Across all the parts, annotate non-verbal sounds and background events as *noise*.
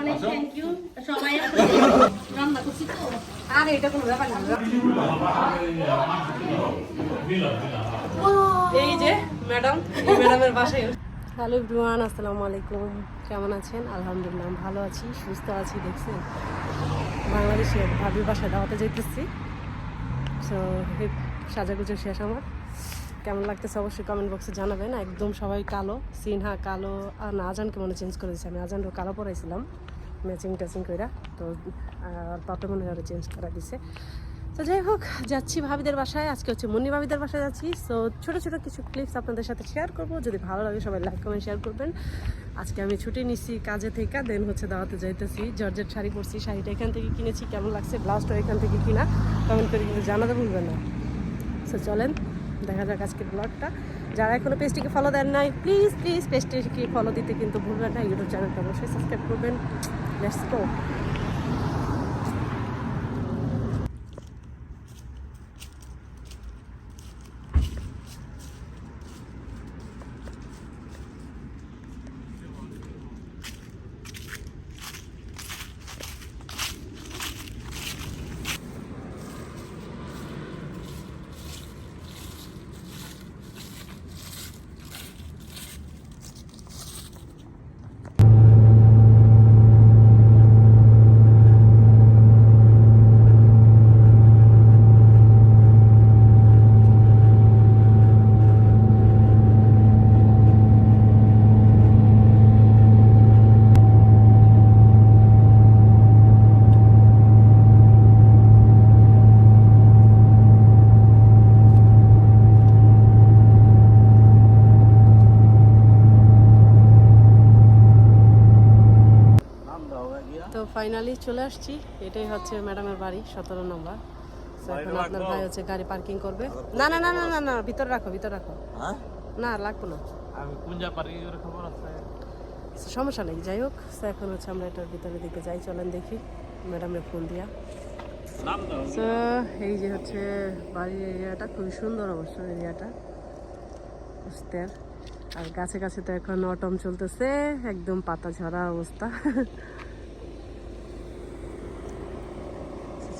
অনেক thank you সবাই রান্না করছি তো। আর এটা কোনো ব্যাপার না। এই যে ম্যাডাম ম্যাডামের বাসায় হ্যালো এভরিওয়ান আসসালামু আলাইকুম। কেমন আছেন? আলহামদুলিল্লাহ ভালো আছি সুস্থ আছি দেখছেন? বাংলাদেশে ভাবির বাসায় দাওয়াতে যেতেছি সো সাজাগুজো শেষ আমার। কেমন লাগতেছে অবশ্যই কমেন্ট বক্সে জানাবেন। একদম সবাই কালো, সিনহা কালো, আর না আজানকে মনে চেঞ্জ করে দিয়েছি। আমি আজানও কালো পরাইছিলাম ম্যাচিং ট্যাচিং করে তো পাপে মনে হয় চেঞ্জ করা দিছে। তো যাই হোক, যাচ্ছি ভাবিদের বাসায়। আজকে হচ্ছে মুন্নি ভাবিদের বাসায় যাচ্ছি। সো ছোটো ছোটো কিছু ক্লিপস আপনাদের সাথে শেয়ার করব। যদি ভালো লাগে সবাই লাইক কমেন্ট শেয়ার করবেন। আজকে আমি ছুটি নিচ্ছি কাজে থেকে দেন হচ্ছে দাওয়াতে যাইতেছি। জর্জেট শাড়ি পরছি, শাড়িটা এখান থেকে কিনেছি। কেমন লাগছে, ব্লাউজটা এখান থেকে কিনা কমেন্ট করে কিন্তু জানাতে ভুলবেন না। সো চলেন দেখা যাক আজকের ব্লগটা যারা এখনও পেজটিকে ফলো দেন নাই প্লিজ প্লিজ পেজটিকে ফলো দিতে কিন্তু ভুলবেন না। ইউটিউব চ্যানেলটা অবশ্যই সাবস্ক্রাইব করবেন। লেটস গো তো ফাইনালি চলে আসছি। এটাই হচ্ছে ম্যাডামের বাড়ি সতেরো নম্বর। এখন আপনার ভাই হচ্ছে গাড়ি পার্কিং করবে। না না না না না না ভিতর রাখো ভিতর রাখো। হ্যাঁ? না লাগবো না। আমি কুঞ্জা পারি ওর খবর আছে সমস্যা নেই যাই হোক। এখন হচ্ছে আমরা এটার ভিতরের দিকে যাই চলেন দেখি। ম্যাডামের ফোন দিয়া। তো এই যে হচ্ছে বাড়ির এরিয়াটা খুবই সুন্দর অবশ্য এরিয়াটা। বুঝতের আর গাছে গাছে তো এখন অটম চলতেছে একদম পাতা ঝরা অবস্থা।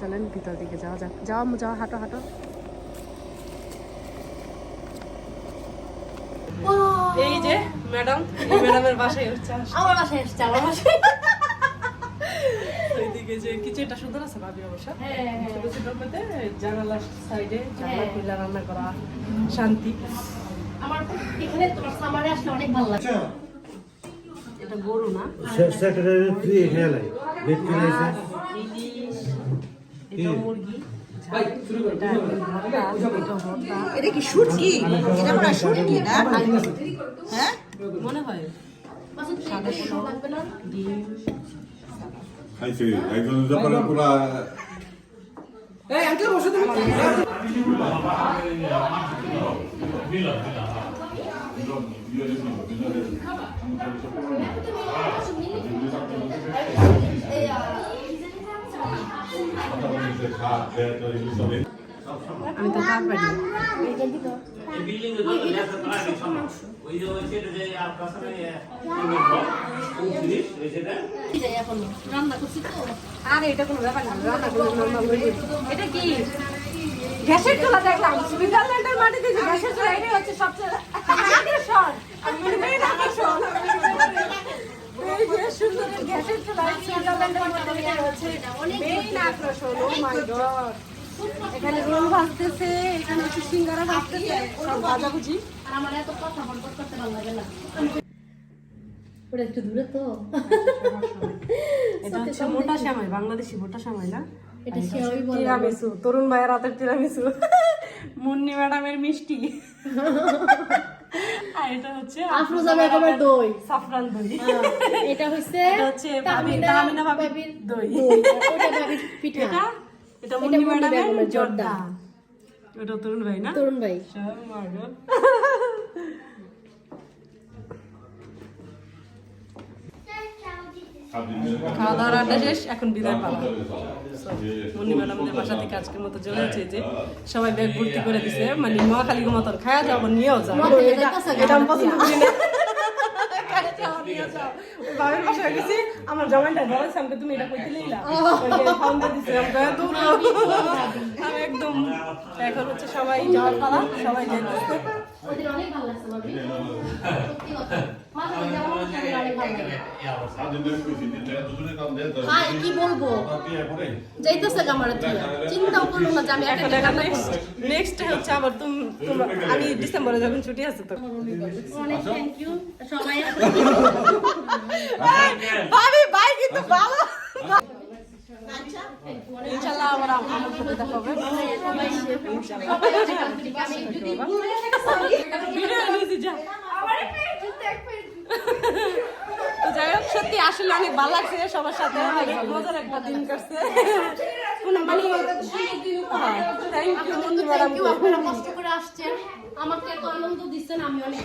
চলেন ভিতর দিকে যাওয়া যাক। যাও যাও হাঁটো হাঁটো। এই যে ম্যাডাম এই ম্যাডামের বাসায় হচ্ছে আমার বাসায় এসছে আমার বাসায়। ওইদিকে যে কিচেনটা সুন্দর আছে ভাবি অবশ্য। হ্যাঁ, হ্যাঁ। ছোট ছোট মধ্যে জানালার সাইডে জানলা খুলে রান্না করা শান্তি। আমার এখানে তোমার সামারে আসলে অনেক ভালো লাগে। এটা গরু না? ফ্রি এটা মুরগি এটা। কি শুটকি? এটা মনে হয় শুটকি না? হ্যাঁ মনে হয়। খাইছে। একজন পুরা করছি তো। আর এটা কোনো ব্যাপার না রান্না করে যাবে। এটা কি? গ্যাসের চুলা দেখলাম। সুইজারল্যান্ডের মাটিতে যে গ্যাসের চুলা এটাই হচ্ছে সবচেয়ে আকর্ষণ। আমি মনে করি আকর্ষণ। এই যে সুন্দর গ্যাসের চুলা সুইজারল্যান্ডের হচ্ছে মেইন মাই গড এখানে রোল ভাজতেছে এখানে হচ্ছে সিঙ্গারা ভাজতেছে সব ভাজাভুজি। আর আমার এত কথা বলতে করতে ভালো লাগে না। ওটা একটু দূরে তো। এটা হচ্ছে মোটা শ্যামাই বাংলাদেশি মোটা শ্যামাই না? এটা সেওই বলে তিরামিসু তরুণ ভাইয়ের হাতের তিরামিসু মুন্নি ম্যাডামের মিষ্টি। এটা হচ্ছে আফরোজা বেগমের দই। সাফরান দই। এটা হচ্ছে *laughs* এটা হচ্ছে তাহমিনা তাহমিনা ভাবির ভাবির দই। দই। ওটা ভাবির পিঠা। এটা এটা মুন্নি মুন্নি ম্যাডামের জর্দা। জর্দা। তরুণ ভাই না? তরুণ ভাই। *laughs* খাওয়া দাওয়াটা আড্ডা শেষ এখন বিদায় পালা। মুন্নি ম্যাডামদের বাসা থেকে আজকের মতো চলে হচ্ছে যে সবাই ব্যাগ ভর্তি করে দিছে। মানে মহাখালীর মতন খায়া যাব নিয়েও যাব এটা এটা আমি পছন্দ করি না। বাবার বাসায় গেছি আমার বলেছে আমাকে তুমি এটা কইতে লইলা? দূর একদম এখন হচ্ছে সবাই যাওয়ার পালা সবাই যাইতেছে ওদের অনেক ভালো লাগছে ভাবি সত্যি কথা। মাঝে মাঝে আমার ফ্যামিলি অনেক ভালো লাগে। হাই কি বলব? যাইতেছে আমার চিন্তাও করল না যে আমি এখন একা নেক্সট হচ্ছে আবার তুমি তোমরা আমি ডিসেম্বরে যখন ছুটি আছে তো। অনেক থ্যাংক ইউ সবাই ভাবি ভাই কিন্তু ভালো। আমার সাথে দেখা হবে তো যাই হোক সত্যি আসলে অনেক ভালো লাগছে সবার সাথে। অনেক মজার একটা দিন কাটছে। কোনো মানে থ্যাংক ইউ ইউ আপনারা কষ্ট করে আসছেন। আমাকে এত আনন্দ দিচ্ছেন আমি অনেক